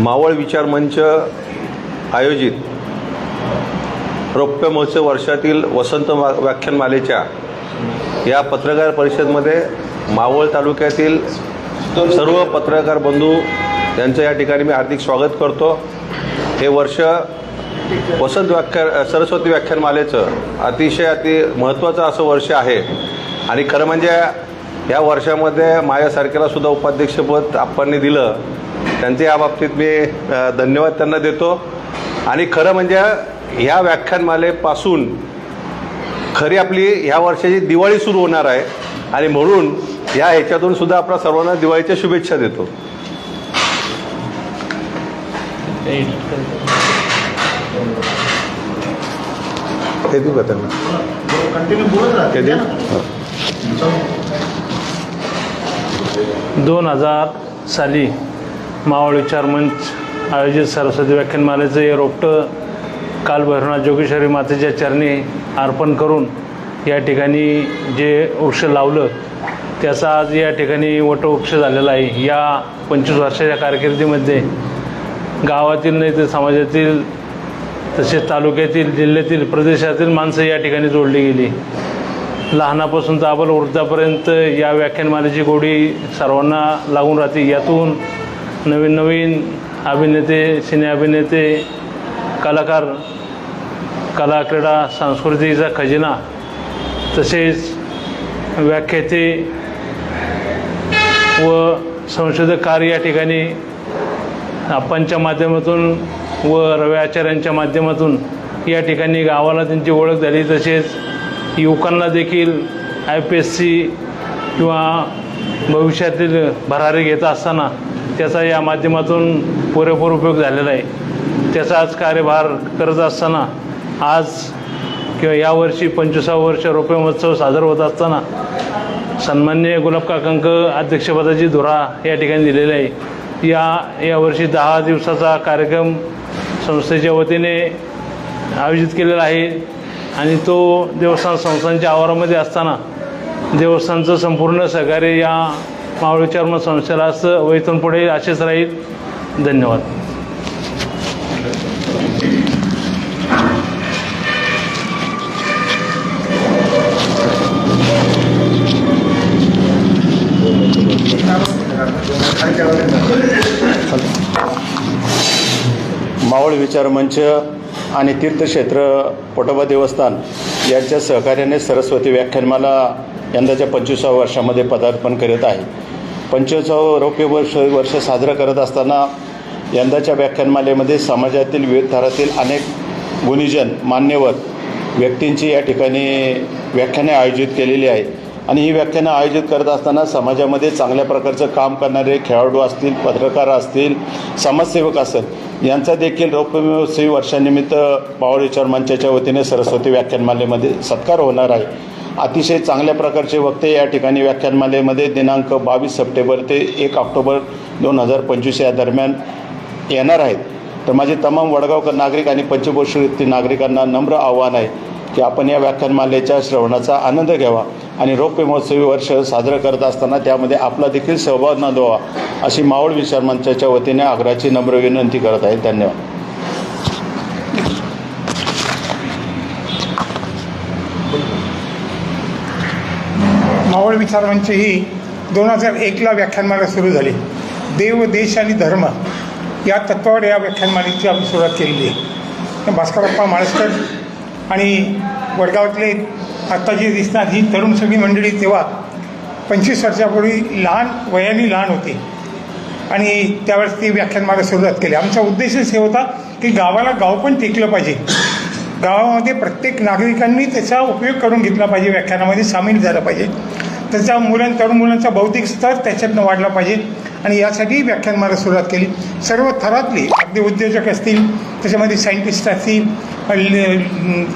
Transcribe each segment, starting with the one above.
मावळ विचार मंच आयोजित रौप्य महोत्सव वर्षातील वसंत वा- व्याख्यानमालेच्या या पत्रकार परिषदमध्ये मावळ तालुक्यातील सर्व पत्रकार बंधू यांचं या ठिकाणी मी हार्दिक स्वागत करतो. हे वर्ष वसंत व्याख्यान सरस्वती व्याख्यानमालेचं अतिशय अति महत्त्वाचं असं वर्ष आहे. आणि खरं म्हणजे या वर्षामध्ये माझ्यासारख्याला सुद्धा उपाध्यक्षपद आप्पांनी दिलं. त्यांचे या बाबतीत मी धन्यवाद त्यांना देतो. आणि खरं म्हणजे ह्या व्याख्यानमालेपासून खरी आपली ह्या वर्षाची दिवाळी सुरू होणार आहे. आणि म्हणून या ह्याच्यातून सुद्धा आपल्या सर्वांना दिवाळीच्या शुभेच्छा देतो. ते देऊ का त्यांना? देऊ? दोन हजार साली मावळ विचार मंच आयोजित सरस्वती व्याख्यानमालेचं हे रोपटं काल भैरवनाथ जोगेश्वरी मातेच्या चरणी अर्पण करून या ठिकाणी जे वृक्ष लावलं त्याचा आज या ठिकाणी वटवृक्ष झालेला आहे. या पंचवीस वर्षाच्या कारकिर्दीमध्ये गावातील नाही तर समाजातील तसेच तालुक्यातील जिल्ह्यातील प्रदेशातील माणसं या ठिकाणी जोडली गेली. लहानापासून तर आबल वृद्धापर्यंत या व्याख्यानमालेची गोडी सर्वांना लागून राहते. यातून नवीन नवीन अभिनेते सिने अभिनेते कलाकार कला क्रीडा संस्कृतीचा खजिना तसेच व्याख्याते व संशोधक कार्य या ठिकाणी आप्पांच्या माध्यमातून व रव्या आचार्यांच्या माध्यमातून या ठिकाणी गावाला त्यांची ओळख झाली. तसेच युवकांना देखील आय पी एस सी किंवा भविष्यातील भरारी घेत असताना त्याचा या माध्यमातून पुरेपूर उपयोग झालेला आहे. त्याचा आज कार्यभार करत असताना आज किंवा यावर्षी पंचवीसावं वर्ष रोपे महोत्सव साजरा होत असताना सन्मान्य गुलाब अध्यक्षपदाची धुरा या ठिकाणी दिलेली आहे. या यावर्षी दहा दिवसाचा कार्यक्रम संस्थेच्या वतीने आयोजित केलेला आहे. आणि तो देवस्थान संस्थांच्या आवारामध्ये असताना देवस्थानचं संपूर्ण सहकार्य या मावळीचर्म संस्थेला असं व पुढे असेच राहील. धन्यवाद. मावळ विचार मंच आणि तीर्थक्षेत्र पटोबा देवस्थान यांच्या सहकार्याने सरस्वती व्याख्यानमाला यंदाच्या पंचवीसाव्या वर्षामध्ये पदार्पण करत आहे. पंचवीसावं रौप्य वर्ष वर्ष साजरं करत असताना यंदाच्या व्याख्यानमालेमध्ये समाजातील विविध थरातील अनेक गुणीजन मान्यवर व्यक्तींची या ठिकाणी व्याख्याने आयोजित केलेली आहे. आणि ही व्याख्यानं आयोजित करत असताना समाजामध्ये चांगल्या प्रकारचं काम करणारे खेळाडू असतील पत्रकार असतील समाजसेवक असतील यांचा देखील रौप्यमहोत्सवी वर्षानिमित्त मावळ विचार मंचाच्या वतीने सरस्वती व्याख्यानमालेमध्ये सत्कार होणार आहे. अतिशय चांगल्या प्रकारचे वक्ते या ठिकाणी व्याख्यानमालेमध्ये दिनांक बावीस सप्टेंबर ते एक ऑक्टोबर दोन हजार पंचवीस या दरम्यान येणार आहेत. तर माझे तमाम वडगावकर नागरिक आणि पंचभूषित नागरिकांना नम्र आव्हान आहे की आपण या व्याख्यानमालेच्या श्रवणाचा आनंद घ्यावा. आणि रौप्य महोत्सवी वर्ष साजरं करत असताना त्यामध्ये आपला देखील सहभाग नोंदवा अशी मावळ विचार मंचाच्या वतीने आग्रहाची नम्र विनंती करत आहे. धन्यवाद. मावळ विचारमंच ही दोन हजार एकला व्याख्यानमाला सुरू झाली. देव देश आणि धर्म या तत्वावर या व्याख्यानमालेची आम्ही सुरुवात केलेली आहे. भास्करप्पा माळस्कर आणि वडगावातले आत्ता जी दिसतात ही तरुण सगळी मंडळी तेव्हा पंचवीस वर्षापूर्वी लहान वयाने लहान होती. आणि त्यावेळेस ती व्याख्यानमाला सुरुवात केली. आमचा उद्देशच हे होता की गावाला गाव पण टिकलं पाहिजे. गावामध्ये प्रत्येक नागरिकांनी त्याचा उपयोग करून घेतला पाहिजे व्याख्यानामध्ये सामील झालं पाहिजे. त्याचा मुलां तरुण मुलांचा बौद्धिक स्तर त्याच्यातनं वाढला पाहिजे. आणि यासाठी व्याख्यानमाला सुरुवात केली. सर्व थरातली अगदी उद्योजक असतील त्याच्यामध्ये सायंटिस्ट असतील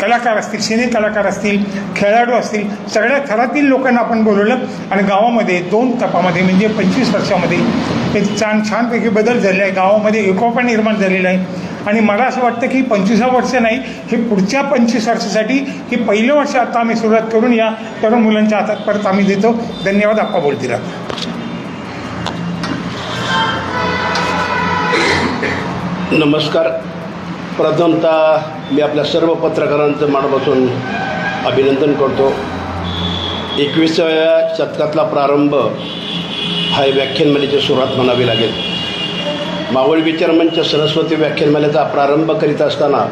कलाकार असतील सिने कलाकार असतील खेळाडू असतील सगळ्या थरातील लोकांना आपण बोलवलं आणि गावामध्ये दोन तपामध्ये म्हणजे पंचवीस वर्षामध्ये एक छान छानपैकी बदल झालेला आहे. गावामध्ये एकोपा निर्माण झालेला आहे. आणि मला असं वाटतं की पंचवीसा वर्ष नाही हे पुढच्या पंचवीस वर्षासाठी हे पहिलं वर्ष आता आम्ही सुरुवात करून या तरुण मुलांच्या हातात परत आम्ही देतो. धन्यवाद आप्पा बोलतील नमस्कार. प्रथमतः मी आपल्या सर्व पत्रकारांचं मनापासून अभिनंदन करतो. एकविसाव्या शतकातला प्रारंभ हा व्याख्यानमालेची सुरुवात म्हणावी लागेल. मावळ विचारमंच सरस्वती व्याख्यानमालेचा प्रारंभ करीत असताना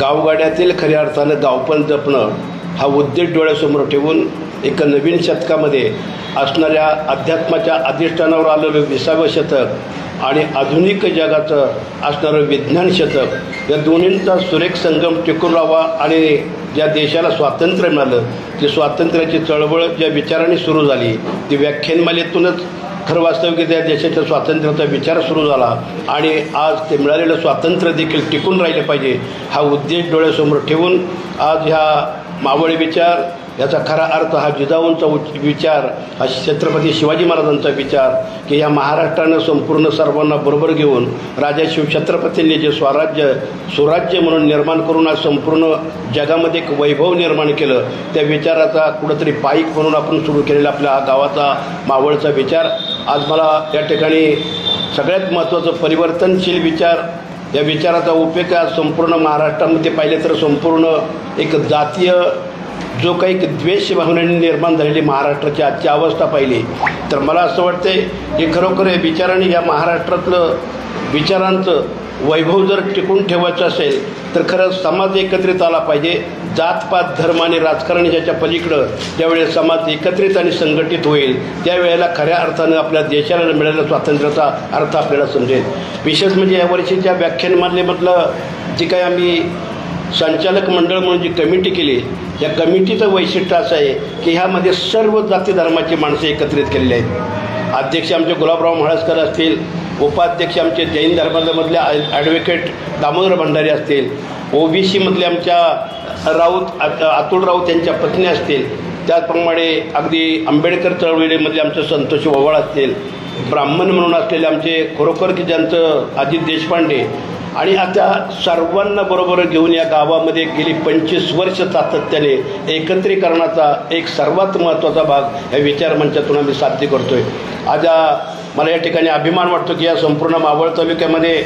गावगाड्यातील खऱ्या अर्थानं गावपण जपणं हा उद्देश डोळ्यासमोर ठेवून एका नवीन शतकामध्ये असणाऱ्या अध्यात्माच्या अधिष्ठानावर आलेलं विसावं शतक आणि आधुनिक जगाचं असणारं विज्ञान शतक या दोन्हींचा सुरेख संगम टिकून राहावा आणि ज्या देशाला स्वातंत्र्य मिळालं ती स्वातंत्र्याची चळवळ ज्या विचाराने सुरू झाली ती व्याख्यानमालेतूनच खरं वास्तविक त्या देशाच्या स्वातंत्र्याचा विचार सुरू झाला आणि आज ते मिळालेलं स्वातंत्र्य देखील टिकून राहिलं पाहिजे हा उद्देश डोळ्यासमोर ठेवून आज ह्या मावळी विचार याचा खरा अर्थ हा जिजाऊंचा उच्च विचार हा छत्रपती शिवाजी महाराजांचा विचार की या महाराष्ट्रानं संपूर्ण सर्वांना बरोबर घेऊन राजा शिव छत्रपतींनी जे स्वराज्य सुराज्य म्हणून निर्माण करून आज संपूर्ण जगामध्ये एक वैभव निर्माण केलं त्या विचाराचा कुठंतरी पाईक म्हणून आपण सुरू केलेला आपल्या हा गावाचा मावळचा विचार आज मला या ठिकाणी सगळ्यात महत्त्वाचं परिवर्तनशील विचार या विचाराचा उपयोग आज संपूर्ण महाराष्ट्रामध्ये पाहिले तर संपूर्ण एक जातीय जो काही एक द्वेष भावनेने निर्माण झालेली महाराष्ट्राची आजची अवस्था पाहिली तर मला असं वाटते की खरोखर या विचाराने या महाराष्ट्रातलं विचारांचं वैभव जर टिकून ठेवायचं असेल तर खरं समाज एकत्रित आला पाहिजे. जातपात धर्म आणि राजकारण याच्या पलीकडं ज्यावेळेस समाज एकत्रित आणि संघटित होईल त्यावेळेला खऱ्या अर्थानं आपल्या देशाला मिळालेल्या स्वातंत्र्याचा अर्थ आपल्याला समजेल. विशेष म्हणजे यावर्षीच्या व्याख्यानमालेमधलं जे काही आम्ही संचालक मंडळ म्हणून जी कमिटी केली या कमिटीचं वैशिष्ट्य असं आहे की ह्यामध्ये सर्व जाती धर्माची माणसं एकत्रित केलेली आहेत. अध्यक्ष आमचे गुलाबराव म्हाळसकर असतील उपाध्यक्ष आमचे जैन धर्मामधले ॲडव्होकेट दामोदर भंडारी असतील ओबीसीमधले आमच्या राऊत अतुल राऊत यांच्या पत्नी असतील त्याचप्रमाणे अगदी आंबेडकर चळवळीमधले आमचे संतोष ओवाळ असतील ब्राह्मण म्हणून असलेले आमचे खरोखर की ज्यांचं अजित देशपांडे आणि आता सर्वांना बरोबर घेऊन या गावामध्ये गेली पंचवीस वर्ष सातत्याने एकत्रीकरणाचा एक सर्वात महत्त्वाचा भाग या विचारमंचातून आम्ही साध्य करतोय. आज मला या ठिकाणी अभिमान वाटतो की या संपूर्ण मावळ तालुक्यामध्ये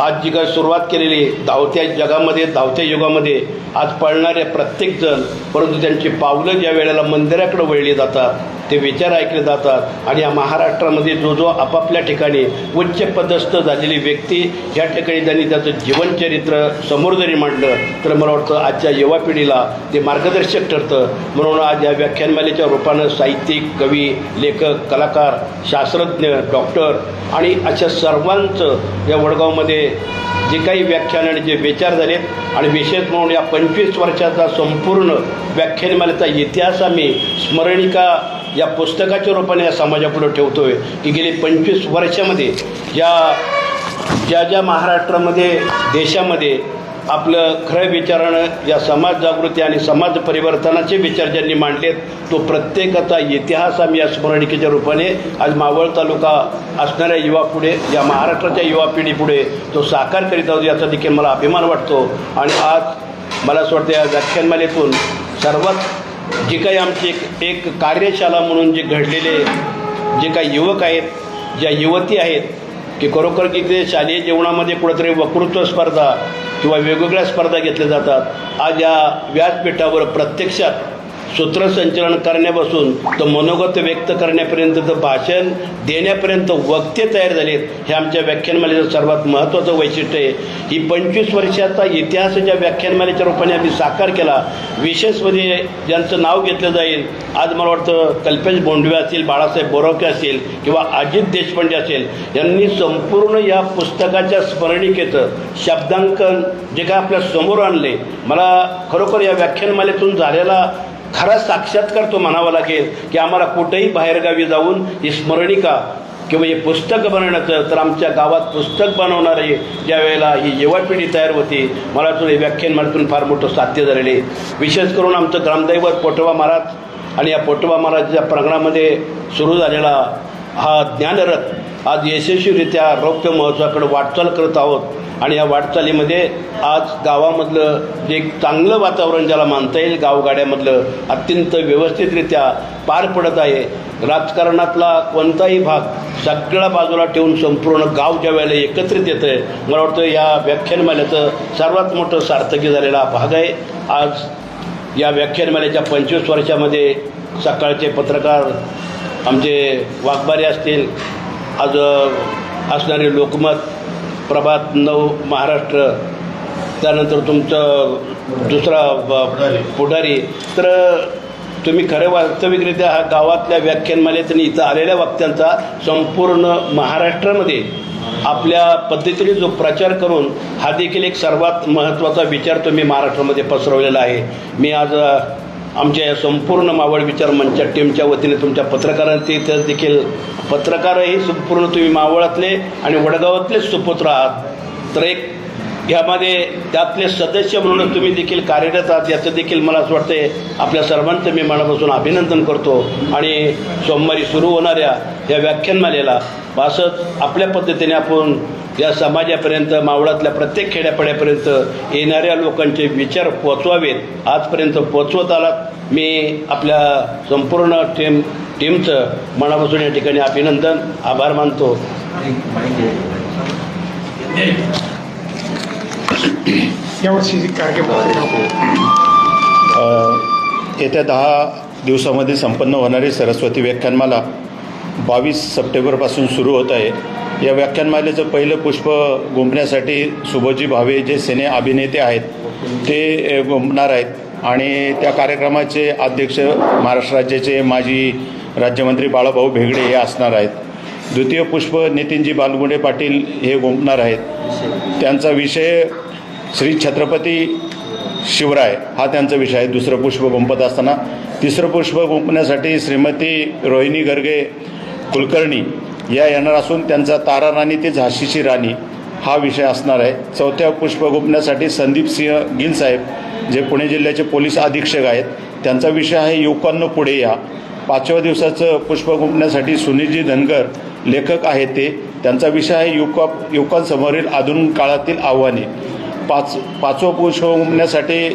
आज जी काय सुरुवात केलेली धावत्या जगामध्ये धावत्या युगामध्ये आज पळणारे प्रत्येकजण परंतु त्यांची पावलं ज्या वेळेला मंदिराकडे वळली जातात ते विचार ऐकले जातात. आणि या महाराष्ट्रामध्ये जो जो आपापल्या ठिकाणी उच्च पदस्थ झालेली व्यक्ती या ठिकाणी त्यांनी त्याचं जीवनचरित्र समोर जरी मांडलं तर मला वाटतं आजच्या युवा पिढीला ते मार्गदर्शक ठरतं. म्हणून आज या व्याख्यानमालेच्या रूपानं साहित्यिक कवी लेखक कलाकार शास्त्रज्ञ डॉक्टर आणि अशा सर्वांचं या वडगावमध्ये जे काही व्याख्यान आणि जे विचार झालेत आणि विशेष म्हणून या पंचवीस वर्षाचा संपूर्ण व्याख्यानमालेचा इतिहास आम्ही स्मरणिका या पुस्तकाच्या रूपाने या समाजापुढे आहे की गेली पंचवीस वर्षामध्ये या ज्या ज्या महाराष्ट्रामध्ये देशामध्ये आपलं खरं विचारानं या समाज जागृती आणि समाज परिवर्तनाचे विचार ज्यांनी मांडलेत तो प्रत्येकाचा इतिहास आम्ही या स्मरणिकेच्या रूपाने आज मावळ तालुका असणाऱ्या युवा पुढे या महाराष्ट्राच्या युवा पिढीपुढे तो साकार करीत आहोत याचा देखील मला अभिमान वाटतो. आणि आज मला असं वाटतं या व्याख्यानमालेतून सर्वात जी काही आमची एक एक कार्यशाला म्हणून जे घडलेले जे काही युवक आहेत ज्या युवती आहेत की खरोखर की ते शालेय जीवनामध्ये कुठंतरी वक्तृत्व स्पर्धा किंवा वेगवेगळ्या स्पर्धा घेतल्या जातात. आज या व्यासपीठावर प्रत्यक्षात सूत्रसंचलन करण्यापासून तर मनोगत व्यक्त करण्यापर्यंतचं भाषण देण्यापर्यंत वक्ते तयार झालेत. हे आमच्या व्याख्यानमालेचं सर्वात महत्त्वाचं वैशिष्ट्य आहे. ही पंचवीस वर्षाचा इतिहास ज्या व्याख्यानमालेच्या रूपाने आम्ही साकार केला. विशेष म्हणजे ज्यांचं नाव घेतलं जाईल. आज मला वाटतं कल्पेश बोंडवे असतील बाळासाहेब बोरवके असतील किंवा अजित देशपांडे असेल यांनी संपूर्ण या पुस्तकाच्या स्मरणिकेचं शब्दांकन जे काय आपल्यासमोर आणले मला खरोखर या व्याख्यानमालेतून झालेला खरा साक्षात्कार तो म्हणावा लागेल की आम्हाला कुठेही बाहेरगावी जाऊन ही स्मरणिका किंवा हे पुस्तक बनवण्याचं तर आमच्या गावात पुस्तक बनवणारे ज्या वेळेला ही युवा पिढी तयार होती मला वाटतं हे व्याख्यानमालेतून फार मोठं साध्य झालेले. विशेष करून आमचं ग्रामदैवत पोटवा महाराज आणि या पोटवा महाराजच्या प्रांगणामध्ये सुरू झालेला हा ज्ञानरथ आज यशस्वीरित्या रौप्य महोत्सवाकडे वाटचाल करत आहोत. आणि या वाटचालीमध्ये आज गावामधलं जे एक चांगलं वातावरण ज्याला मानता येईल गावगाड्यामधलं अत्यंत व्यवस्थितरित्या पार पडत आहे. राजकारणातला कोणताही भाग सगळ्या बाजूला ठेवून संपूर्ण गाव ज्या वेळेला एकत्रित येतं आहे मला वाटतं या व्याख्यानमाल्याचं सर्वात मोठं सार्थकी झालेला भाग आहे. आज या व्याख्यानमाल्याच्या पंचवीस वर्षामध्ये सकाळचे पत्रकार आमचे वाघबारे असतील आज असणारे लोकमत प्रभात नऊ महाराष्ट्र त्यानंतर तुमचं दुसरा ब- पुढारी. तर तुम्ही खरं वास्तविकरित्या हा गावातल्या व्याख्यानमालेत आणि इथं आलेल्या वक्त्यांचा संपूर्ण महाराष्ट्रामध्ये आपल्या पद्धतीने जो प्रचार करून हा देखील एक सर्वात महत्त्वाचा विचार तुम्ही महाराष्ट्रामध्ये पसरवलेला आहे. मी आज आमच्या या संपूर्ण मावळ विचार मंचा टीमच्या वतीने तुमच्या पत्रकारांचे तर देखील पत्रकारही संपूर्ण तुम्ही मावळातले आणि वडगावातलेच सुपुत्र आहात. तर एक यामध्ये त्यातले सदस्य म्हणून तुम्ही देखील कार्यरत आहात याचं देखील मला असं वाटतंय आपल्या सर्वांचं मी मनापासून अभिनंदन करतो. आणि सोमवारी सुरू होणाऱ्या या व्याख्यानमालेला असंच आपल्या पद्धतीने आपण या समाजापर्यंत मावळातल्या प्रत्येक खेड्यापाड्यापर्यंत येणाऱ्या लोकांचे विचार पोचवावेत. आजपर्यंत पोचवत आलात. मी आपल्या संपूर्ण टीम टीमचं मनापासून या ठिकाणी अभिनंदन आभार मानतो. यावर्षी येत्या दहा दिवसामध्ये संपन्न होणारी सरस्वती व्याख्यानमाला बावीस सप्टेंबरपासून सुरू होत आहे. या व्याख्यानमालेचं पहिलं पुष्प गुंपण्यासाठी सुभोजी भावे जे सिने अभिनेते आहेत ते गुंपणार आहेत आणि त्या कार्यक्रमाचे अध्यक्ष महाराष्ट्र राज्याचे माजी राज्यमंत्री बाळाभाऊ भेगडे हे असणार आहेत. द्वितीय पुष्प नितीनजी बालगुंडे पाटील हे गुंपणार आहेत. त्यांचा विषय श्री छत्रपती शिवराय हा त्यांचा विषय आहे. दुसरं पुष्प गुंपत असताना. तिसरं पुष्प गुंपण्यासाठी श्रीमती रोहिणी गर्गे कुलकर्णी या येणार असून त्यांचा तारा राणी ते झाशीची राणी हा विषय असणार आहे. चौथ्या पुष्प गुंपण्यासाठी संदीप सिंह गिलसाहेब जे पुणे जिल्ह्याचे पोलीस अधीक्षक आहेत त्यांचा विषय आहे युवकांना पुढे या. पाचव्या दिवसाचं पुष्प गुंपण्यासाठी सुनीलजी धनगर लेखक आहेत ते. त्यांचा विषय आहे युवका युवकांसमोरील आधुनिक काळातील आव्हाने. पाच पाचवं पुष्प गुंफण्यासाठी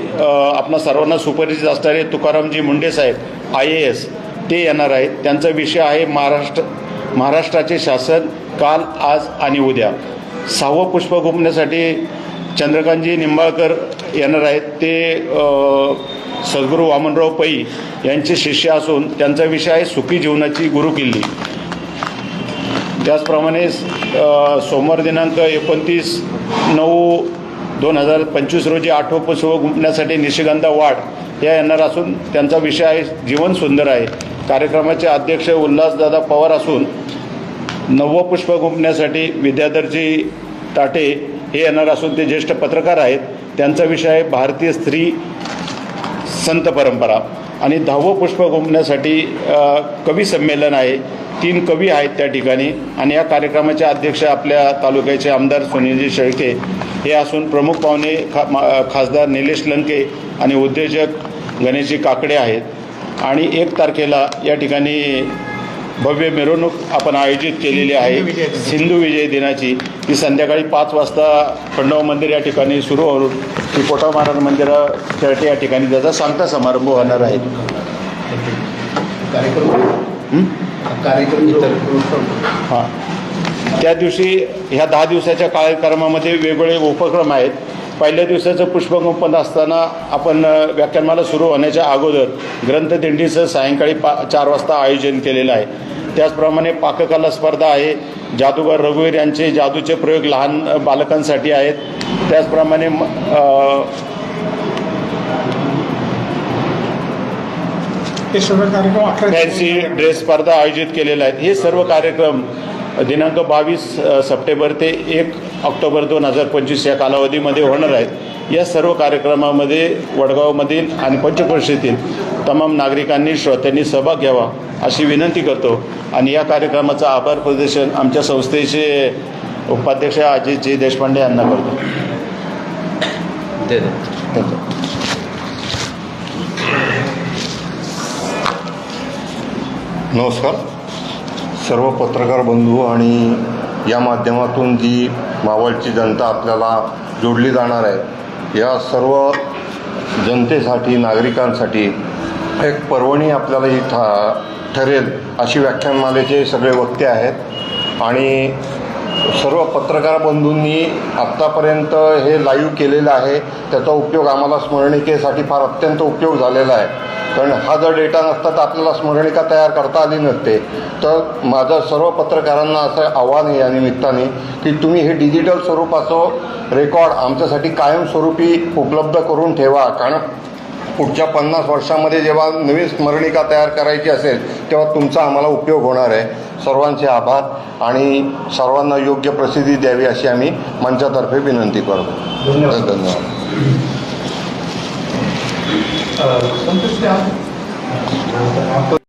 आपणा सर्वांना सुपरिचित असणारे तुकारामजी मुंडे साहेब आय ए एस ते येणार आहेत. त्यांचा विषय आहे महाराष्ट्र महाराष्ट्राचे शासन काल आज आणि उद्या. सहावं पुष्प घुमण्यासाठी चंद्रकांतजी निंबाळकर येणार आहेत. ते सद्गुरू वामनराव पै यांचे शिष्य असून त्यांचा विषय आहे सुखी जीवनाची गुरुकिल्ली. त्याचप्रमाणे सोमवार दिनांक एकोणतीस नऊ दोन हजार पंचवीस रोजी आठवं पुष्प निशिगंधा वाढ या येणार असून त्यांचा विषय आहे जीवन सुंदर आहे. कार्यक्रमाचे अध्यक्ष उल्हासदादा पवार असून नववं पुष्प गुंपण्यासाठी विद्याधरजी टाटे हे येणार असून ते ज्येष्ठ पत्रकार आहेत. त्यांचा विषय आहे भारतीय स्त्री संत परंपरा. आणि दहावं पुष्प गुंपण्यासाठी कवी संमेलन आहे. तीन कवी आहेत त्या ठिकाणी. आणि या कार्यक्रमाचे अध्यक्ष आपल्या तालुक्याचे आमदार सुनीलजी शेळके हे असून प्रमुख पाहुणे खा खासदार निलेश लंके आणि उद्योजक गणेशजी काकडे आहेत. आणि एक तारखेला या ठिकाणी भव्य मिरवणूक आपण आयोजित केलेली आहे. सिंधू विजय दिनाची. ती संध्याकाळी पाच वाजता खंडोबा मंदिर या ठिकाणी सुरू होऊन ती कोटा महाराज मंदिराच्या या ठिकाणी त्याचा सांगता समारंभ होणार आहे. कार्यक्रम कार्यक्रम हां. त्या दिवशी ह्या दहा दिवसाच्या कार्यक्रमामध्ये वेगवेगळे उपक्रम आहेत. पहिल्या दिवसाचं पुष्पगुंफन असताना आपण व्याख्यानमाला सुरू होण्याच्या अगोदर ग्रंथदिंडीचं सायंकाळी पा चार वाजता आयोजन केलेलं आहे. त्याचप्रमाणे पाककला स्पर्धा आहे. जादूगर रघुवीर यांचे जादूचे प्रयोग लहान बालकांसाठी आहेत. त्याचप्रमाणे फॅन्सी ड्रेस स्पर्धा आयोजित केलेल्या आहेत. हे सर्व कार्यक्रम दिनांक बावीस सप्टेंबर ते एक ऑक्टोबर दोन हजार पंचवीस या कालावधीमध्ये होणार आहेत. या सर्व कार्यक्रमामध्ये वडगावमधील आणि पंचक्रोशीतील तमाम नागरिकांनी श्रोत्यांनी सहभाग घ्यावा अशी विनंती करतो. आणि या कार्यक्रमाचं आभार प्रदर्शन आमच्या संस्थेचे उपाध्यक्ष अजितजी देशपांडे यांना करतो. धन्यवाद. नमस्कार. सर्व पत्रकार बंधू आणि या माध्यमातून जी मावळची जनता आपल्याला जोडली जाणार आहे या सर्व जनतेसाठी नागरिकांसाठी एक पर्वणी आपल्याला ही ठा ठरेल अशी व्याख्यानमालेचे सगळे वक्ते आहेत. आणि सर्व पत्रकार बंधूंनी आत्तापर्यंत हे लाईव्ह केलेलं आहे. त्याचा उपयोग आम्हाला स्मरणिकेसाठी फार अत्यंत उपयोग झालेला आहे. कारण हा जर डेटा नसता तर आपल्याला स्मरणिका तयार करता आली नसते. तर माझं सर्व पत्रकारांना असं आव्हान आहे या निमित्ताने की तुम्ही हे डिजिटल स्वरूपाचं रेकॉर्ड आमच्यासाठी कायमस्वरूपी उपलब्ध करून ठेवा. कारण पुढच्या पन्नास वर्षामध्ये जेव्हा नवीन स्मरणिका तयार करायची असेल तेव्हा तुमचा आम्हाला उपयोग होणार आहे. सर्वांचे आभार आणि सर्वांना योग्य प्रसिद्धी द्यावी अशी आम्ही मंचातर्फे विनंती करतो. धन्यवाद. संतुष्ट आहात?